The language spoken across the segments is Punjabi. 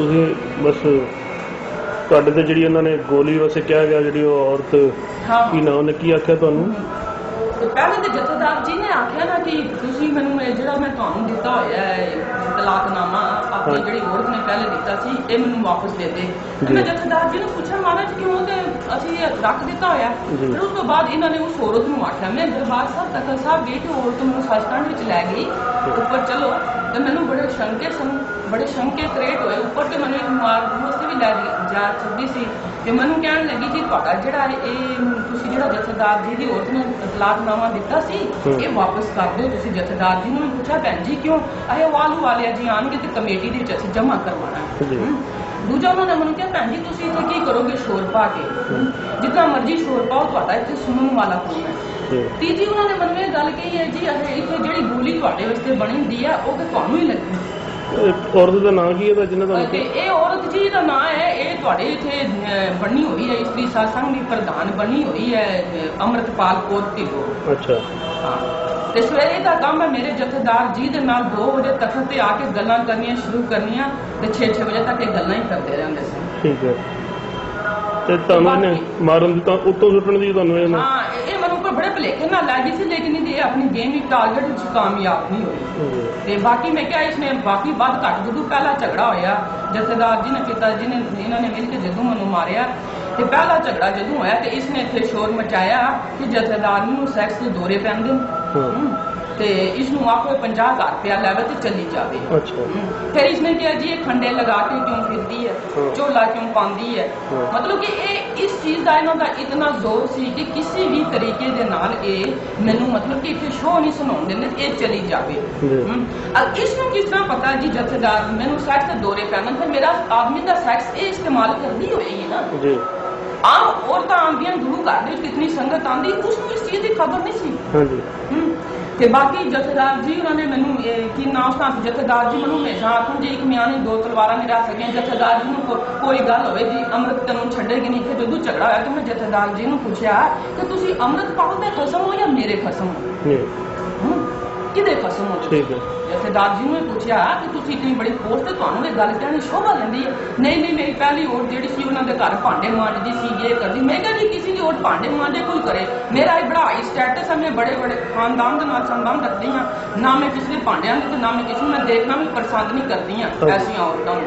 ਤੁਸੀਂ ਬਸ ਤੁਹਾਡੇ ਤੇ ਜਿਹੜੀ ਉਹਨਾਂ ਨੇ ਗੋਲੀ ਵਸੇ ਕਿਹਾ ਗਿਆ ਜਿਹੜੀ ਉਹ ਔਰਤ ਹਾਂ। ਕੀ ਨਾ ਉਹਨੇ ਕੀ ਆਖਿਆ ਤੁਹਾਨੂੰ? ਤੇ ਪਹਿਲੇ ਤੇ ਜਥੇਦਾਰ ਜੀ ਨੇ ਆਖਿਆ ਨਾ ਕਿ ਤੁਸੀਂ ਮੈਨੂੰ ਇਹ ਜਿਹੜਾ ਮੈਂ ਤੁਹਾਨੂੰ ਦਿੱਤਾ ਹੋਇਆ ਹੈ ਤਲਾਕਨਾਮਾ ਆਪਣੀ ਹਾਂ। ਜਿਹੜੀ ਔਰਤ ਨੇ ਪਹਿਲੇ ਦਿੱਤਾ ਸੀ ਇਹ ਮੈਨੂੰ ਵਾਪਸ ਦੇ ਦੇ। ਤੇ ਮੈਂ। ਜਥੇਦਾਰ ਜੀ ਨੂੰ ਪੁੱਛਿਆ ਮਹਾਰਾਜ ਕਿਉਂ ਤੇ ਅਸੀਂ ਇਹ ਰੱਖ ਦਿੱਤਾ ਹੋਇਆ? ਜੀ। ਫਿਰ ਉਸ ਤੋਂ ਬਾਅਦ ਇਹਨਾਂ ਨੇ ਉਸ ਔਰਤ ਨੂੰ ਆਖਿਆ ਮੈਂ ਦਰਬਾਰ ਸਾਹਿਬ ਤਖਤ ਸਾਹਿਬ ਗਈ ਤੇ ਔਰਤ ਨੂੰ ਸੱਚਖੰਡ ਵਿੱਚ ਲੈ ਗਈ। ਉੱਪਰ ਚਲੋ। ਤੇ ਮੈਨੂੰ ਬੜੇ ਸ਼ੰਕੇ ਸਨ ਬੜੇ ਸ਼ੰਕੇ ਕ੍ਰੀਏਟ ਹੋਏ। ਉੱਪਰ ਤੇ ਮੈਨੂੰ ਇੱਕ ਮਾਰ ਵਾਸਤੇ ਵੀ ਲੈ ਜਾ ਸਕਦੀ ਸੀ। ਤੇ ਮੈਨੂੰ ਕਹਿਣ ਲੱਗੀ ਜੀ ਤੁਹਾਡਾ ਜਿਹੜਾ ਇਹ ਤੁਸੀਂ ਜਿਹੜਾ ਜਥੇਦਾਰ ਜੀ ਦੀ ਔਰਤ ਨੂੰ ਤਲਾਕਨਾਮਾ ਦਿੱਤਾ ਸੀ। ਇਹ ਵਾਪਸ ਕਰ ਦਿਓ। ਤੁਸੀਂ ਜਥੇਦਾਰ ਜੀ ਨੂੰ ਮੈਂ ਪੁੱਛਿਆ ਭੈਣ ਜੀ ਕਿਉਂ? ਅਰੇ ਵਾਲੂ ਵਾਲਿਆ ਜੀ ਆਣਗੇ ਤੇ ਕਮੇਟੀ ਦੇ ਵਿੱਚ ਅਸੀਂ ਜਮ੍ਹਾਂ। ਹਮ। ਦੂਜਾ ਉਹਨਾਂ ਨੇ ਮੈਨੂੰ ਕਿਹਾ ਭੈਣ ਜੀ ਤੁਸੀਂ ਇੱਥੇ ਕੀ ਕਰੋਗੇ? ਸ਼ੋਰ ਪਾ ਕੇ। ਜਿੱਦਾਂ ਮਰਜ਼ੀ ਸ਼ੋਰ ਪਾਓ ਤੁਹਾਡਾ ਇੱਥੇ ਸੁਣਨ ਵਾਲਾ ਕੌਣ ਹੈ? ਤੀਜੀ ਉਹਨਾਂ ਨੇ ਮੈਨੂੰ ਇਹ ਗੱਲ ਕਹੀ ਹੈ ਜੀ ਇਹ ਇੱਥੇ ਜਿਹੜੀ ਗੋਲੀ ਤੁਹਾਡੇ ਵਾਸਤੇ ਬਣੀ ਹੁੰਦੀ ਆ ਉਹ ਤੇ ਤੁਹਾਨੂੰ ਹੀ ਲੱਗੀ ਇਹ ਔਰਤ ਦਾ ਨਾਂ ਕੀ ਹੈ ਤਾਂ ਜਿਹਨੇ ਤੁਹਾਨੂੰ ਤੇ ਇਹ ਔਰਤ ਜੀ ਦਾ ਨਾਂ ਹੈ ਇਹ ਤੁਹਾਡੇ ਇੱਥੇ ਬਣੀ ਹੋਈ ਹੈ ਇਸਤਰੀ ਸਾਸੰਗ ਦੀ ਪ੍ਰਧਾਨ ਬਣੀ ਹੋਈ ਹੈ ਅੰਮ੍ਰਿਤਪਾਲ ਕੌਰ ਢਿੱਲੋਂ। ਅੱਛਾ। ਹਾਂ। ਤੇ ਸਵੇਰੇ ਦਾ ਕੰਮ ਹੈ ਮੇਰੇ ਜਥੇਦਾਰ ਜੀ ਦੇ ਨਾਲ 2 ਵਜੇ ਤਖਤ ਤੇ ਆ ਕੇ ਗੱਲਾਂ ਕਰਨੀਆਂ ਸ਼ੁਰੂ ਕਰਨੀਆਂ ਤੇ 6-6 ਵਜੇ ਤੱਕ ਇਹ ਗੱਲਾਂ ਹੀ ਕਰਦੇ ਰਹਿੰਦੇ ਸੀ। ਠੀਕ ਹੈ। ਤੇ ਤੁਹਾਨੂੰ ਇਹਨੇ ਮਾਰਨ ਦੀ ਤਾਂ ਉੱਤੋਂ ਸੁੱਟਣ ਦੀ ਤੁਹਾਨੂੰ ਇਹਨੇ ਹਾਂ ਕੋਈ ਬੜੇ ਭਲੇਖੇ ਨਾਲ ਲੱਗੀ ਸੀ ਲੇਕਿਨ ਇਹ ਆਪਣੀ ਗੇਮ ਦੀ ਟਾਰਗੇਟ ਵਿੱਚ ਕਾਮਯਾਬ ਨਹੀਂ ਹੋਈ। ਤੇ ਬਾਕੀ ਮੈਂ ਕਿਹਾ ਇਸਨੇ ਬਾਕੀ ਵੱਧ ਘੱਟ ਜਦੋਂ ਪਹਿਲਾ ਝਗੜਾ ਹੋਇਆ ਜਥੇਦਾਰ ਜੀ ਨੇ ਪਿਤਾ ਜੀ ਨੇ ਇਹਨਾਂ ਨੇ ਮਿਲ ਕੇ ਜਦੋਂ ਮੈਨੂੰ ਮਾਰਿਆ। ਤੇ ਪਹਿਲਾ ਝਗੜਾ ਜਦੋਂ ਹੋਇਆ ਤੇ ਇਸਨੇ ਇੱਥੇ ਸ਼ੋਰ ਮਚਾਇਆ ਕਿ ਜਥੇਦਾਰ ਨੂੰ ਸੈਕਸ ਦੇ ਦੌਰੇ ਪੈਂਦੇ ਤੇ ਇਸ ਨੂੰ ਆਖੋ 50000 ਰੁਪਇਆ ਲੈਵੇ ਤੇ ਚੱਲੀ ਜਾਵੇ। ਅੱਛਾ। ਫਿਰ ਇਸਨੇ ਕਿਹਾ ਜੀ ਇਹ ਖੰਡੇ ਲਗਾ ਕੇ ਕਿਉਂ ਫਿਰਦੀ ਹੈ। ਝੋਲਾ ਕਿਉਂ ਪਾਉਂਦੀ ਹੈ। ਮਤਲਬ ਕਿ ਇਹ ਇਸ ਚੀਜ਼ ਦਾ ਇਹਨਾਂ ਦਾ ਇਤਨਾ ਜ਼ੋਰ ਸੀ ਕਿ ਕਿਸੇ ਵੀ ਤਰੀਕੇ ਦੇ ਨਾਲ ਇਹ ਮੈਨੂੰ ਮਤਲਬ ਕਿ ਇੱਥੇ ਸ਼ੋਅ ਨਹੀਂ ਸੁਣਾਉਣ ਦਿੰਦੇ ਇਹ ਚਲੀ ਜਾਵੇ। ਅਬ ਇਸ ਨੂੰ ਕਿਸ ਤਰ੍ਹਾਂ ਪਤਾ ਜੀ ਜਥੇਦਾਰ ਮੈਨੂੰ ਸੈਕਸ ਦੇ ਦੌਰੇ ਪੈਣਾ ਤੇ ਮੇਰਾ ਆਦਮੀ ਦਾ ਸੈਕਸ ਇਹ ਇਸਤੇਮਾਲ ਕਰਦੀ ਹੋਏਗੀ ਨਾ। ਜੀ। ਆਮ ਔਰਤਾਂ ਆਉਂਦੀਆਂ ਗੁਰੂ ਘਰ ਦੇ ਵਿੱਚ ਕਿਤਨੀ ਸੰਗਤ ਆਉਂਦੀ ਉਸ ਨੂੰ ਇਸ ਚੀਜ਼ ਦੀ ਖਬਰ ਨਹੀਂ ਸੀ। ਹਾਂਜੀ। ਤੇ ਬਾਕੀ ਜਥੇਦਾਰ ਜੀ ਉਹਨਾਂ ਨੇ ਮੈਨੂੰ ਕੀ ਨਾਮ ਸਤਾਂ ਜਥੇਦਾਰ ਜੀ ਮੈਨੂੰ ਹਮੇਸ਼ਾ ਆਖਣ ਜੀ ਇੱਕ ਮਿਆਂ ਨੇ ਦੋ ਤਲਵਾਰਾਂ ਨਹੀਂ ਰੱਖ ਸਕੀਆਂ ਜਥੇਦਾਰ ਜੀ ਨੂੰ ਕੋਈ ਗੱਲ ਹੋਵੇ ਜੀ ਅੰਮ੍ਰਿਤ ਤੈਨੂੰ ਛੱਡੇਗੀ ਨਹੀਂ? ਕਿ ਜਦੋਂ ਝਗੜਾ ਹੋਇਆ ਤੇ ਮੈਂ ਜਥੇਦਾਰ ਜੀ ਨੂੰ ਪੁੱਛਿਆ ਕਿ ਤੁਸੀਂ ਅੰਮ੍ਰਿਤ ਪਾਲ ਦੇ ਖਸਮ ਹੋ ਜਾਂ ਮੇਰੇ ਖਸਮ ਹੋ ਕਿਹਦੇ ਖਸਮ ਹੋ? ਠੀਕ ਹੈ। ਜਥੇਦਾਰ ਜੀ ਨੂੰ ਪੁੱਛਿਆ ਕਿ ਤੁਸੀਂ ਇਤਨੀ ਬੜੀ ਪੋਸਟ ਤੇ ਤੁਹਾਨੂੰ ਇਹ ਗੱਲ ਕਹਿਣੀ ਸ਼ੋਭਾ ਲੈਂਦੀ ਹੈ। ਨਹੀਂ ਨਹੀਂ ਮੇਰੀ ਪਹਿਲੀ ਔਰ ਜਿਹੜੀ ਸੀ ਉਹਨਾਂ ਦੇ ਘਰ ਭਾਂਡੇ ਮਾਂਜਦੀ ਸੀ ਇਹ ਕਰਦੀ। ਮੈਂ ਕਿਹਾ ਜੀ ਕਿਸੇ ਦੀ ਔਰ ਭਾਂਡੇ ਮਾਂਜੇ ਕੋਈ ਕਰੇ। ਮੇਰਾ ਇਹ ਬੜਾਈ ਸਟੇਟਸ ਹੈ ਮੈਂ ਬੜੇ ਬੜੇ ਖਾਨਦਾਨ ਦੇ ਨਾਲ ਸੰਬੰਧ ਰੱਖਦੀ ਹਾਂ। ਨਾ ਮੈਂ ਕਿਸੇ ਦੇ ਭਾਂਡਿਆਂ ਤੇ ਨਾ ਮੈਂ ਕਿਸੇ ਨੂੰ ਮੈਂ ਦੇਖਣਾ ਵੀ ਪਸੰਦ ਨਹੀਂ ਕਰਦੀ ਹਾਂ। ਐਸੀਆਂ ਔਰਤਾਂ ਨੂੰ।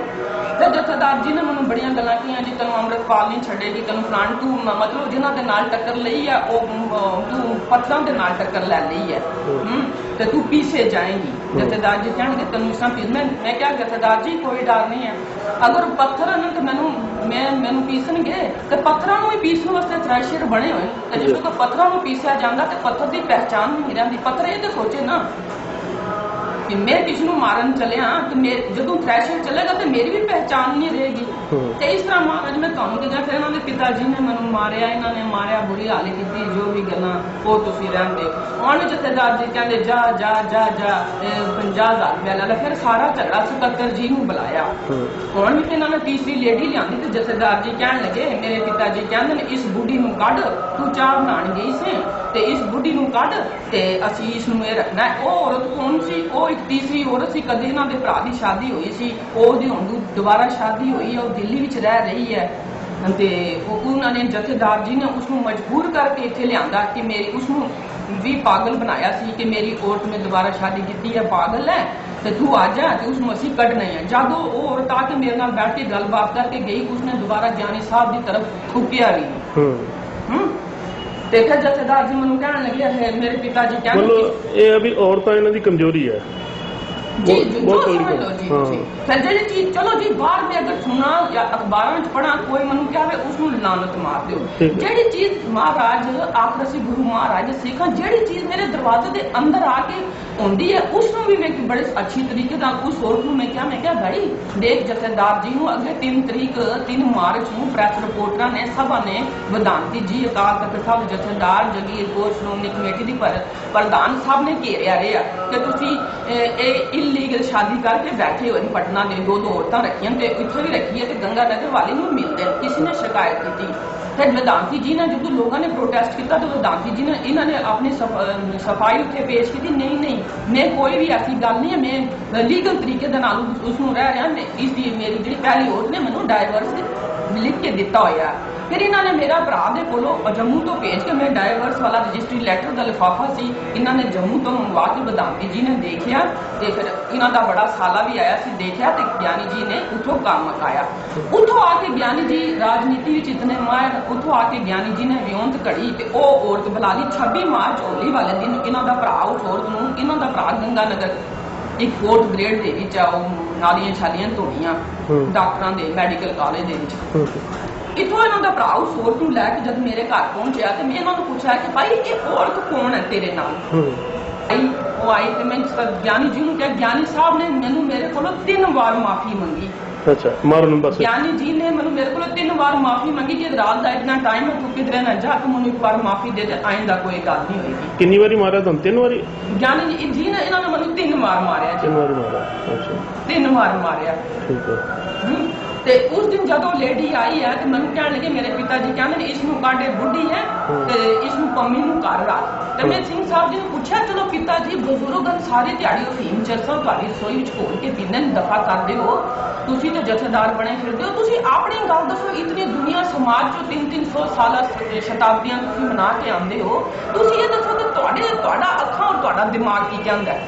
ਤੇ ਜਥੇਦਾਰ ਜੀ ਨੇ ਮੈਨੂੰ ਬੜੀਆਂ ਗੱਲਾਂ ਕੀਆਂ ਜੀ ਤੈਨੂੰ ਅੰਮ੍ਰਿਤਪਾਲ ਨਹੀਂ ਛੱਡੇਗੀ ਤੈਨੂੰ ਫਲਾਣ ਤੂੰ ਮਤਲਬ ਜਿਨ੍ਹਾਂ ਦੇ ਨਾਲ ਟੱਕਰ ਲਈ ਆ ਉਹ ਤੂੰ ਪੱਥਰਾਂ ਦੇ ਨਾਲ ਟੱਕਰ ਲੈ ਲਈ ਹੈ। ਤੇ ਤੂੰ ਪੀਛੇ ਜਾਏਂਗੀ। ਜਥੇਦਾਰ ਜੀ ਕਹਿਣਗੇ ਤੈਨੂੰ ਇਸਾਂ ਪੀਸ ਮੈਂ ਮੈਂ ਕਿਹਾ ਜਥੇਦਾਰ ਜੀ ਕੋਈ ਡਰ ਨਹੀਂ ਹੈ। ਅਗਰ ਪੱਥਰ ਹਨ ਤੇ ਮੈਨੂੰ ਮੈਂ ਮੈਨੂੰ ਪੀਸਣਗੇ ਤੇ ਪੱਥਰਾਂ ਨੂੰ ਹੀ ਪੀਸਣ ਵਾਸਤੇ ਥ੍ਰੈਸ਼ਰ ਬਣੇ ਹੋਏ ਤੇ ਜਦੋਂ ਪੱਥਰਾਂ ਨੂੰ ਪੀਸਿਆ ਜਾਂਦਾ ਤੇ ਪੱਥਰ ਦੀ ਪਹਿਚਾਣ ਨਹੀਂ ਰਹਿੰਦੀ। ਪੱਥਰ ਇਹ ਤੇ ਸੋਚੇ ਨਾ ਕਿ ਮੈਂ ਕਿਸ ਨੂੰ ਮਾਰਨ ਚੱਲਿਆ ਤੇ ਮੈਂ ਜਦੋਂ ਥ੍ਰੈਸ਼ਰ ਚੱਲੇਗਾ ਤੇ ਮੇਰੀ ਵੀ ਪਹਿਚਾਣ ਨਹੀਂ ਰਹੇਗੀ। ਤੇ ਇਸ ਤਰ੍ਹਾਂ ਮਹਾਰਾਜ ਮੈਂ ਤੁਹਾਨੂੰ ਕਿਹਾ ਫਿਰ ਇਹਨਾਂ ਦੇ ਪਿਤਾ ਜੀ ਨੇ ਮੈਨੂੰ ਮਾਰਿਆ ਇਹਨਾਂ ਨੇ ਮਾਰਿਆ ਬੁਰੀ ਹਾਲਤ ਕੀਤੀ ਜੋ ਵੀ ਗੱਲਾਂ ਉਹ ਤੁਸੀਂ ਰਹਿੰਦੇ ਹੁਣ ਜਥੇਦਾਰ ਜੀ ਕਹਿੰਦੇ ਜਾ ਜਾ ਜਾ ਜਾ 50000 ਰੁਪਇਆ ਲੈ ਲੈ ਫਿਰ ਸਾਰਾ ਝਗੜਾ ਸਕੱਤਰ ਜੀ ਨੂੰ ਬੁਲਾਇਆ। ਹੁਣ ਵੀ ਇਹਨਾਂ ਨੇ ਤੀਸਰੀ ਲੇਡੀ ਲਿਆਂਦੀ ਤੇ ਜਥੇਦਾਰ ਜੀ ਕਹਿਣ ਲੱਗੇ ਮੇਰੇ ਪਿਤਾ ਜੀ ਕਹਿੰਦੇ ਨੇ ਇਸ ਬੁੱਢੀ ਨੂੰ ਕੱਢ ਤੂੰ ਚਾਹ ਬਣਾਉਣ ਗਈ ਸੀ ਤੇ ਇਸ ਬੁੱਢੀ ਨੂੰ ਕੱਢ ਤੇ ਅਸੀਂ ਇਸ ਨੂੰ ਇਹ ਰੱਖਣਾ। ਉਹ ਔਰਤ ਕੌਣ ਸੀ ਉਹ ਇੱਕ ਤੀਸਰੀ ਔਰਤ ਸੀ ਕਦੇ ਇਹਨਾਂ ਦੇ ਭਰਾ ਦੀ ਸ਼ਾਦੀ ਹੋਈ ਸੀ ਉਹਦੀ ਹੁਣ ਦੁ- ਦੁਬਾਰਾ ਸ਼ਾਦੀ ਹੋਈ ਹੈ ਉਹ ਦਿੱਲੀ ਵਿੱਚ ਰਹਿ ਰਹੀ ਹੈ। ਤੇ ਉਹ ਉਹਨਾਂ ਨੇ ਜਥੇਦਾਰ ਜੀ ਨੇ ਉਸ ਨੂੰ ਮਜਬੂਰ ਕਰਕੇ ਇੱਥੇ ਲਿਆਂਦਾ ਕਿ ਮੇਰੀ ਉਸ ਨੂੰ ਵੀ ਪਾਗਲ ਬਣਾਇਆ ਸੀ ਕਿ ਮੇਰੀ ਔਰਤ ਨੇ ਦੁਬਾਰਾ ਸ਼ਾਦੀ ਕੀਤੀ ਹੈ ਪਾਗਲ ਹੈ ਤੇ ਤੂੰ ਆ ਜਾ ਤੇ ਉਸ ਨੂੰ ਅਸੀਂ ਕੱਢਣਾ ਹੈ ਜਦੋਂ ਉਹ ਔਰਤ ਆ ਕੇ ਮੇਰੇ ਨਾਲ ਬੈਠ ਕੇ ਗੱਲਬਾਤ ਕਰਕੇ ਗਈ ਉਸਨੇ ਦੁਬਾਰਾ ਜਾਨੀ ਸਾਹਿਬ ਦੀ ਤਰਫ ਥੁੱਕਿਆ ਵੀ ਹੂੰ। ਹੂੰ। ਤੇ ਫਿਰ ਜਥੇਦਾਰ ਜੀ ਮੈਨੂੰ ਕਹਿਣ ਲੱਗੇ ਹੈ ਮੇਰੇ ਪਿਤਾ ਜੀ ਕਹਿੰਦੇ ਕਿ ਮਤਲਬ ਇਹ ਆ ਵੀ ਔਰਤਾਂ ਇਹਨਾਂ ਦੀ ਕਮਜ਼ੋਰੀ ਹੈ ਜੀ ਬਹੁਤ- ਜੀ ਬਹੁਤ ਜੋ ਤਗੜੀ ਸਮਝ ਗੱਲ। ਲਓ ਜੀ ਹਾਂ। ਤੁਸੀਂ ਫਿਰ ਜਿਹੜੀ ਚੀਜ਼ ਚਲੋ ਜੀ ਬਾਹਰ ਮੈਂ ਅਗਰ ਸੁਣਾ ਜਾਂ ਅਖਬਾਰਾਂ ਵਿੱਚ ਪੜਾਂ ਕੋਈ ਮੈਨੂੰ ਕਹੇ ਉਸ ਨੂੰ ਲਾਨਤ ਮਾਰ ਦਿਓ ਠੀਕ ਹੈ। ਜਿਹੜੀ ਚੀਜ਼ ਮਹਾਰਾਜ ਆਖਰ ਸੀ ਗੁਰੂ ਮਹਾਰਾਜ ਸਿੱਖਾਂ ਜਿਹੜੀ ਚੀਜ਼ ਮੇਰੇ ਦਰਵਾਜ਼ੇ ਦੇ ਅੰਦਰ ਆ ਕੇ ਆਉਂਦੀ ਹੈ, ਉਸ ਨੂੰ ਵੀ ਮੈਂ ਬੜੇ ਅੱਛੀ ਤਰੀਕੇ ਨਾਲ, ਉਸ ਔਰਤ ਨੂੰ ਮੈਂ ਕਿਹਾ ਮੈਂ ਕਿਹਾ ਭਾਈ, ਦੇਖ ਜਥੇਦਾਰ ਜੀ ਨੂੰ ਅਗਲੇ 3 ਤਰੀਕ 3 ਮਾਰਚ ਨੂੰ ਪ੍ਰੈਸ ਰਿਪੋਰਟਰਾਂ ਨੇ, ਸਭਾ ਨੇ ਵਿਧਾਨਤੀ ਜੀ, ਅਕਾਲ ਤਖਤ ਸਾਹਿਬ ਜਥੇਦਾਰ ਜਗੀਰ ਕੌਰ ਸ਼੍ਰੋਮਣੀ ਕਮੇਟੀ ਦੀ ਪ੍ਰਧਾਨ ਸਾਹਿਬ ਨੇ ਘੇਰਿਆ ਰਿਹਾ ਕਿ ਤੁਸੀਂ ਇਹ- ਇਹ ਇਲੀਗਲ ਸ਼ਾਦੀ ਕਰਕੇ ਬੈਠੇ ਹੋ ਪਟਨਾ ਦੇ ਦੋ ਦੋ ਔਰਤਾਂ ਰੱਖੀਆਂ ਤੇ ਇੱਥੇ ਵੀ ਰੱਖੀ ਹੈ ਤੇ ਗੰਗਾ ਨਗਰ ਵਾਲੀ ਨੂੰ ਮਿਲਦੇ ਕਿਸੇ ਨੇ ਸ਼ਿਕਾਇਤ ਕੀਤੀ। ਤੇ ਵਿਧਾਨਤੀ ਜੀ ਨੇ ਜਦੋਂ ਲੋਕਾਂ ਨੇ ਪ੍ਰੋਟੈਸਟ ਕੀਤਾ, ਤੇ ਵਿਧਾਨਤੀ ਜੀ ਨੇ, ਇਹਨਾਂ ਨੇ ਆਪਣੀ ਸਫ- ਸਫ਼ਾਈ ਉੱਥੇ ਪੇਸ਼ ਕੀਤੀ। ਨਹੀਂ ਨਹੀਂ ਮੈਂ ਕੋਈ ਵੀ ਐਸੀ ਗੱਲ ਨਹੀਂ ਹੈ, ਮੈਂ ਲੀਗਲ ਤਰੀਕੇ ਦੇ ਨਾਲ ਉਸ- ਨੂੰ ਰਹਿ ਰਿਹਾ, ਮੈਂ ਇਸ ਦੀ ਮੇਰੀ ਜਿਹੜੀ ਪਹਿਲੀ ਔਰਤ ਨੇ, ਮੈਨੂੰ ਡਾਈਵਰਸ ਲਿਖ ਕੇ ਦਿੱਤਾ ਹੋਇਆ। ਫਿਰ ਇਹਨਾਂ ਨੇ ਮੇਰਾ ਭਰਾ ਦੇ ਕੋਲੋਂ ਜੰਮੂ ਤੋਂ ਭੇਜ ਕੇ ਮੈਂ ਡਾਈਵਰਸ ਵਾਲਾ ਰਜਿਸਟਰੀ ਲੈਟਰ ਦਾ ਲਿਫਾਫਾ ਸੀ। ਇਹਨਾਂ ਨੇ ਜੰਮੂ ਤੋਂ ਮੰਗਵਾ ਕੇ ਬਦਾਮੀ ਜੀ ਨੇ ਦੇਖਿਆ ਤੇ ਫਿਰ ਇਹਨਾਂ ਦਾ ਬੜਾ ਸਾਲਾ ਵੀ ਆਇਆ ਸੀ ਦੇਖਿਆ ਤੇ ਗਿਆਨੀ ਜੀ ਨੇ ਉਥੋਂ ਕੰਮ ਮਕਾਇਆ ਉਥੋਂ ਆ ਕੇ ਗਿਆਨੀ ਜੀ ਰਾਜਨੀਤੀ ਵਿੱਚ ਇਤਨੇ ਮਾਹਿਰ ਉਥੋਂ ਆ ਕੇ ਗਿਆਨੀ ਜੀ ਨੇ ਵਿਉਂਤ ਘੜੀ ਤੇ ਉਹ ਔਰਤ ਬੁਲਾ ਲਈ 26 ਮਾਰਚ ਹੋਲੀ ਵਾਲੇ ਦਿਨ ਇਹਨਾਂ ਦਾ ਭਰਾ ਉਸ ਔਰਤ ਨੂੰ ਇਹਨਾਂ ਦਾ ਭਰਾ ਗੰਗਾ ਨਗਰ ਇੱਕ ਫੋਰਥ ਗ੍ਰੇਡ ਦੇ ਵਿੱਚ ਆ ਉਹ ਨਾਲੀਆਂ ਛਾਲੀਆਂ ਧੋਣੀਆਂ। ਡਾਕਟਰਾਂ ਦੇ ਮੈਡੀਕਲ ਕਾਲਜ ਦੇ ਵਿੱਚ। ਇਥੋਂ ਇਹਨਾਂ ਦਾ ਭਰਾ ਉਸ ਨੂੰ ਲੈ ਕੇ ਜਦ ਮੇਰੇ ਘਰ ਪਹੁੰਚਿਆ ਤੇ ਮੈਂ ਇਹਨਾਂ ਨੂੰ ਪੁੱਛਿਆ ਕਿ ਭਾਈ ਇਹ ਔਰਤ ਕੌਣ ਹੈ ਤੇਰੇ ਨਾਲ? ਆਈ ਉਹ ਆਈ ਤੇ ਮੈਂ ਸਰ ਗਿਆਨੀ ਜੀ ਨੂੰ ਕਿਹਾ ਗਿਆਨੀ ਸਾਹਿਬ ਨੇ ਮੈਨੂੰ ਮੇਰੇ ਕੋਲੋਂ ਤਿੰਨ ਵਾਰ ਮਾਫੀ ਮੰਗੀ। ਅੱਛਾ ਮਾਰਨ ਬਸ। ਗਿਆਨੀ ਜੀ ਨੇ ਮੈਨੂੰ ਮੇਰੇ ਕੋਲੋਂ ਤਿੰਨ ਵਾਰ ਮਾਫੀ ਮੰਗੀ ਕਿ ਰਾਤ ਦਾ ਇਤਨਾ ਟਾਈਮ ਹੈ ਤੂੰ ਕਿਧਰੇ ਨਾ ਜਾ ਤੂੰ ਮੈਨੂੰ ਇੱਕ ਵਾਰ ਮਾਫੀ ਦੇ ਦੇ ਆਇੰਦਾ ਕੋਈ ਗੱਲ ਨਹੀਂ ਹੋਏਗੀ। ਕਿੰਨੀ ਵਾਰੀ ਮਾਰਿਆ ਤੁਹਾਨੂੰ? ਤਿੰਨ ਵਾਰੀ? ਗਿਆਨੀ ਜੀ ਜੀ ਨੇ ਇਹਨਾਂ ਨੇ ਮੈਨੂੰ ਤਿੰਨ ਵਾਰ ਮਾਰਿਆ ਜੀ। ਤਿੰਨ ਵਾਰੀ ਮਾਰਿਆ ਅੱਛਾ। ਤਿੰਨ ਵਾਰ ਮਾਰਿਆ। ਠੀਕ ਹੈ। ਤੇ ਉਸ ਦਿਨ ਜਦੋਂ ਲੇਡੀ ਆਈ ਹੈ ਤੇ ਮੈਨੂੰ ਕਹਿਣ ਲੱਗੇ ਮੇਰੇ ਪਿਤਾ ਜੀ ਕਹਿੰਦੇ ਨੇ ਇਸ ਨੂੰ ਕਾਂਡੇ ਬੁੱਢੀ ਹੈ। ਤੇ ਇਸ ਨੂੰ ਪੰਮੀ ਨੂੰ ਘਰ ਰੱਖ। ਤੇ ਮੈਂ ਸਿੰਘ ਸਾਹਿਬ ਜੀ ਨੂੰ ਪੁੱਛਿਆ ਚਲੋ ਪਿਤਾ ਜੀ ਬਜ਼ੁਰਗ ਸਾਰੇ ਦਿਹਾੜੀ ਫੀਮ ਚਰਸਾਂ ਤੁਹਾਡੀ ਰਸੋਈ ਵਿੱਚ ਘੋਲ ਕੇ ਪੀਂਦੇ ਨੇ ਦਫਾ ਕਰਦੇ ਹੋ ਤੁਸੀਂ ਤਾਂ ਜਥੇਦਾਰ ਬਣੇ ਫਿਰਦੇ ਹੋ। ਤੁਸੀਂ ਆਪਣੀ ਗੱਲ ਦੱਸੋ ਇਤਨੀ ਦੁਨੀਆ ਸਮਾਜ ਚੋਂ 3-300 ਸਾਲਾਂ ਸ਼ਤਾਬਦੀਆਂ ਤੁਸੀਂ ਮਨਾ ਕੇ ਆਉਂਦੇ ਹੋ। ਤੁਸੀਂ ਇਹ ਦੱਸੋ ਕਿ ਤੁਹਾਡੇ ਤੁਹਾਡਾ ਅੱਖਾਂ ਔਰ ਤੁਹਾਡਾ ਦਿਮਾਗ ਕੀ ਕਹਿੰਦਾ ਹੈ?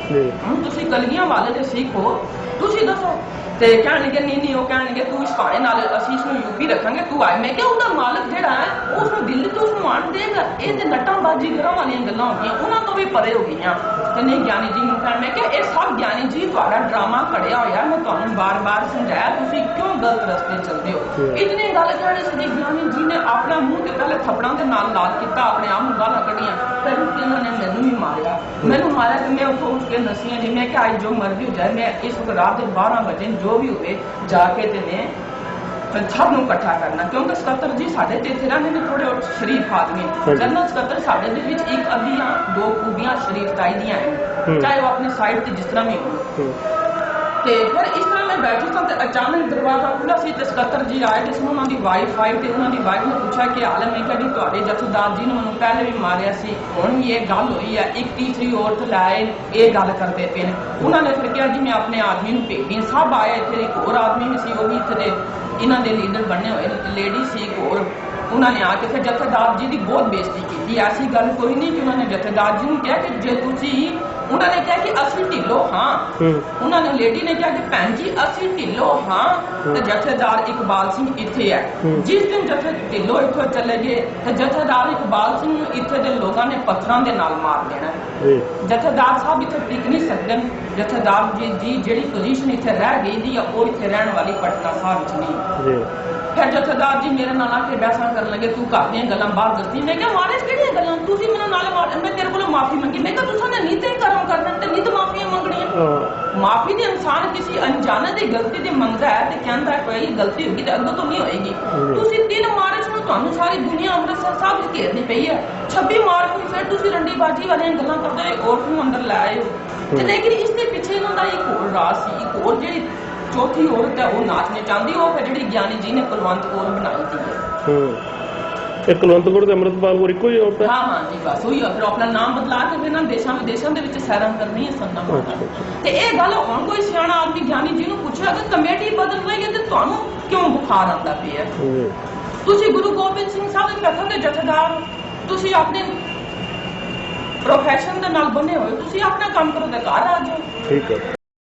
ਤੁਸੀਂ ਕਲਗੀਆਂ ਵਾਲੇ ਦੇ ਸਿੱਖ ਹੋ। ਤੁਸੀਂ ਦੱਸੋ। ਤੇ ਕਹਿਣਗੇ ਨਹੀਂ ਨਹੀਂ ਉਹ ਕਹਿਣਗੇ ਤੂੰ ਇਸ ਭਾਣੇ ਨਾਲ ਅਸੀਂ ਇਸ ਨੂੰ ਯੂਪੀ ਰੱਖਾਂਗੇ ਤੂੰ ਆਏ। ਮੈਂ ਕਿਹਾ ਉਹਦਾ ਮਾਲਕ ਜਿਹੜਾ ਹੈ ਉਸ ਨੂੰ ਦਿੱਲੀ ਤੋਂ ਉਸ ਨੂੰ ਆਣ ਦੇਗਾ। ਇਹ ਤੇ ਨੱਟਾਂਬਾਜ਼ੀ ਘਰਾਂ ਵਾਲੀਆਂ ਗੱਲਾਂ ਹੁੰਦੀਆਂ ਉਹਨਾਂ ਤੋਂ ਵੀ ਪਰੇ ਹੋ ਗਈਆਂ। ਤੇ ਨਹੀਂ ਗਿਆਨੀ ਜੀ ਨੂੰ ਕਹਿਣ ਮੈਂ ਕਿਹਾ ਇਹ ਸਭ ਗਿਆਨੀ ਜੀ ਤੁਹਾਡਾ ਡਰਾਮਾ ਘੜਿਆ ਹੋਇਆ ਮੈਂ ਤੁਹਾਨੂੰ ਬਾਰ-ਬਾਰ ਸਮਝਾਇਆ ਤੁਸੀਂ ਕਿਉਂ ਗਲਤ ਰਸਤੇ ਚੱਲਦੇ ਹੋ। ਇਤਨੀ ਗੱਲ ਕਹਿਣੇ ਸੀ ਜੀ ਗਿਆਨੀ ਜੀ ਨੇ ਆਪਣਾ ਮੂੰਹ ਤੇ ਪਹਿਲੇ ਥੱਪੜਾਂ ਦੇ ਨਾਲ ਲਾਲ ਕੀਤਾ ਆਪਣੇ ਆਪ ਨੂੰ ਗਾਲਾਂ ਕੱਢੀਆਂ। ਫਿਰ ਇਹਨਾਂ ਨੇ ਮੈਨੂੰ ਵੀ ਮਾਰਿਆ। ਮੈਨੂੰ ਮਾਰਿਆ ਤੇ ਮੈਂ ਉੱਥੋਂ ਉੱਠ ਕੇ ਨਸੀਆਂ ਜੀ ਮੈਂ ਕਿਹਾ ਅੱਜ ਜੋ ਮਰਜ਼ੀ ਹੋ ਜਾਏ ਮੈਂ ਇਸ ਵਕਤ ਰਾਤ ਦੇ 12 ਵਜੇ ਜੋ ਵੀ ਹੋਵੇ ਜਾ ਕੇ ਤੇ ਨੇ ਸਭ ਨੂੰ ਇਕੱਠਾ ਕਰਨਾ ਕਿਉਂਕਿ ਸਕੱਤਰ ਜੀ ਸਾਡੇ ਤੇ ਇੱਥੇ ਰਹਿੰਦੇ ਨੇ ਥੋੜੇ ਸ਼ਰੀਫ ਆਦਮੀ। ਜਨਰਲ ਸਕੱਤਰ ਸਾਡੇ ਦੇ ਵਿੱਚ ਇੱਕ ਅੱਧੀਆਂ ਦੋ ਖੂਬੀਆਂ ਸ਼ਰੀਫਤਾਈ ਦੀਆਂ ਹੂੰ। ਚਾਹੇ ਉਹ ਆਪਣੀ ਸਾਈਡ ਤੇ ਜਿਸ ਤਰ੍ਹਾਂ ਵੀ ਹੂੰ ਤੇ ਫਿਰ ਇਸ ਤਰ੍ਹਾਂ ਮੈਂ ਬੈਠੀ ਸਾਂ ਤੇ ਅਚਾਨਕ ਦਰਵਾਜ਼ਾ ਖੁੱਲਾ ਸੀ ਤੇ ਸਕੱਤਰ ਜੀ ਆਏ ਜਿਸ ਨੂੰ ਉਹਨਾਂ ਦੀ ਵਾਈਫ ਆਈ ਤੇ ਉਹਨਾਂ ਦੀ ਵਾਈਫ ਨੇ ਪੁੱਛਿਆ ਕਿ ਹਾਲ ਹੈ ਮੈਂ ਕਿਹਾ ਜੀ ਤੁਹਾਡੇ ਜਥੇਦਾਰ ਜੀ ਨੇ ਮੈਨੂੰ ਪਹਿਲੇ ਵੀ ਮਾਰਿਆ ਸੀ। ਹੁਣ ਵੀ ਇਹ ਗੱਲ ਹੋਈ ਹੈ। ਇੱਕ ਤੀਸਰੀ ਔਰਤ ਲਾਏ ਇਹ ਗੱਲ ਕਰਦੇ ਪਏ ਨੇ। ਉਹਨਾਂ ਨੇ ਫਿਰ ਕਿਹਾ ਜੀ, ਮੈਂ ਆਪਣੇ ਆਦਮੀ ਨੂੰ ਭੇਜੀ ਸਭ ਆਏ, ਇੱਥੇ ਇੱਕ ਹੋਰ ਆਦਮੀ ਵੀ ਸੀ, ਉਹ ਵੀ ਇੱਥੇ ਦੇ ਇਹਨਾਂ ਦੇ ਲੀਡਰ ਬਣੇ ਹੋਏ ਲੇਡੀ ਸੀ ਇੱਕ ਹੋਰ। ਉਹਨਾਂ ਨੇ ਆ ਕੇ ਫਿਰ ਜਥੇਦਾਰ ਜੀ ਦੀ ਬਹੁਤ ਬੇਇੱਜ਼ਤੀ ਕੀਤੀ। ਐਸੀ ਗੱਲ ਕੋਈ ਨਹੀਂ ਕਿ ਉਹਨਾਂ ਨੇ ਜਥੇਦਾਰ ਜੀ ਨੂੰ ਕਿਹਾ ਕਿ ਜੇ ਤੁਸੀਂ ਉਹਨਾਂ ਨੇ ਕਿਹਾ ਕਿ ਅਸੀਂ ਢਿੱਲੋ ਹਾਂ। ਹੂੰ। ਉਹਨਾਂ ਨੇ ਲੇਡੀ ਨੇ ਕਿਹਾ ਕਿ ਭੈਣ ਜੀ ਅਸੀਂ ਢਿੱਲੋ ਹਾਂ। ਤੇ ਜਥੇਦਾਰ ਇਕਬਾਲ ਸਿੰਘ ਇੱਥੇ ਹੈ। ਜਿਸ ਦਿਨ ਜਥੇ ਢਿੱਲੋ ਇੱਥੋਂ ਚਲੇ ਗਏ ਤੇ ਜਥੇਦਾਰ ਇਕਬਾਲ ਸਿੰਘ ਨੂੰ ਇੱਥੇ ਦੇ ਲੋਕਾਂ ਨੇ ਪੱਥਰਾਂ ਦੇ ਨਾਲ ਮਾਰ ਦੇਣਾ ਜੀ। ਜਥੇਦਾਰ ਸਾਹਿਬ ਇੱਥੇ ਟਿਕ ਨਹੀਂ ਸਕਦੇ। ਜਥੇਦਾਰ ਜੀ ਦੀ ਜਿਹੜੀ ਪੋਜੀਸ਼ਨ ਇੱਥੇ ਰਹਿ ਗਈ ਦੀ ਆ ਉਹ ਇੱਥੇ ਰਹਿਣ ਵਾਲੀ ਪਟਨਾ ਸਾਹਿਬ ਵਿੱਚ ਨਹੀਂ। ਜੀ। ਫਿਰ ਜਥੇਦਾਰ ਜੀ ਮੇਰੇ ਨਾਲ ਆ ਕੇ ਬਹਿਸਾਂ ਕਰਨ ਲੱਗੇ ਤੂੰ ਘਰ ਦੀਆਂ ਗੱਲਾਂ ਬਾਹਰ ਦੱਸਦੀ? ਮੈਂ ਕਿਹਾ ਮਾਰੇ ਕਿਹੜੀਆਂ ਗੱਲਾਂ? ਤੁਸੀਂ ਮੈਨੂੰ ਨਾਲ ਮਾਰ ਮੈਂ ਤੇਰੇ ਕੋਲੋਂ ਮਾਫੀ ਮੰਗੀ। ਮੈਂ ਕਿਹਾ ਤੁਸੀਂ ਨੇ ਨੀਤੇ ਕਰਮ ਕਰਨਾ ਤੇ ਨਿਤ ਮਾਫੀਆਂ ਮੰਗਣੀਆਂ ਹਾਂ ਮਾਫੀ ਦੇ ਇਨਸਾਨ ਕਿਸੇ ਅਣਜਾਣੇ ਦੀ ਗਲਤੀ ਦੀ ਮੰਗਦਾ ਹੈ ਤੇ ਕਹਿੰਦਾ ਹੈ ਕੋਈ ਗਲਤੀ ਹੋਗੀ ਤੇ ਅੱਗੋਂ ਤੋਂ ਨਹੀਂ ਹੋਏਗੀ। ਤੁਸੀਂ ਤਿੰਨ ਮਾਰਚ ਨੂੰ ਤੁਹਾਨੂੰ ਸਾਰੀ ਦੁਨੀਆ ਅੰਮ੍ਰਿਤਸਰ ਸਾਹਿਬ ਵਿੱਚ ਘੇਰਦੀ ਪਈ ਹੈ। 26 ਮਾਰਚ ਨੂੰ ਫਿਰ ਤੁਸੀਂ ਰੰਡੀਬਾਜੀ ਵਾਲੀਆਂ ਗੱਲਾਂ ਕਰਦੇ ਹੋਏ ਔਰਤ ਨੂੰ ਅੰਦਰ ਲੈ ਆਏ ਹੋ। ਤੇ। ਲੇਕਿਨ ਇਸ ਦੇ ਪਿੱਛੇ ਇਹਨਾਂ ਦਾ ਇੱਕ ਹੋਰ ਰਾਜ਼ ਸੀ ਇੱਕ ਹੋਰ ਜਿਹੜੀ ਚੌਥੀ ਔਰਤ ਹੈ ਉਹ ਨਾਚਨੇ ਚਾਹੁੰਦੀ ਉਹ ਫਿਰ ਜਿਹੜੀ ਗਿਆਨੀ ਜੀ ਨੇ ਕੁਲਵੰਤ ਕੌਰ ਬਣਾਈ ਸੀ। ਹੂੰ। ਇਹ ਕੁਲਵੰਤ ਕੌਰ ਤੇ ਅੰਮ੍ਰਿਤਪਾਲ ਕੌਰ ਇੱਕੋ ਹੀ ਔਰਤ ਹੈ। ਹਾਂ ਹਾਂ ਜੀ ਬਸ ਉਹੀ ਆ ਫਿਰ ਆਪਣਾ ਨਾਮ ਬਦਲਾ ਕੇ ਫਿਰ ਇਹਨਾਂ ਦੇਸ਼ਾਂ ਵਿਦੇਸ਼ਾਂ ਦੇ ਵਿੱਚ ਸੈਰਾਂ ਕਰਨੀ ਹੈ ਸੰਨਾ। ਤੇ ਇਹ ਗੱਲ ਹੁਣ ਕੋਈ ਸਿਆਣਾ ਆਦਮੀ ਗਿਆਨੀ ਜੀ ਨੂੰ ਪੁੱਛਿਆ ਕਿ ਕਮੇਟੀ ਬਦਲ ਰਹੀ ਹੈ ਤੇ ਤੁਹਾਨੂੰ ਕਿਉਂ ਬੁਖਾਰ ਆਉਂਦਾ ਪਿਆ? ਤੁਸੀਂ ਗੁਰੂ ਗੋਬਿੰਦ ਸਿੰਘ ਸਾਹਿਬ ਦੇ ਕਥਨ ਦੇ ਜਥੇਦਾਰ। ਤੁਸੀਂ ਆਪਣੇ ਪ੍ਰੋਫੈਸ਼ਨ ਦੇ ਨਾਲ ਬੰਨੇ ਹੋਏ ਤੁਸੀਂ ਆਪਣਾ ਕੰਮ ਕਰੋ ਤੇ ਘਰ ਆ ਜਾਓ। ਠੀਕ ਹੈ।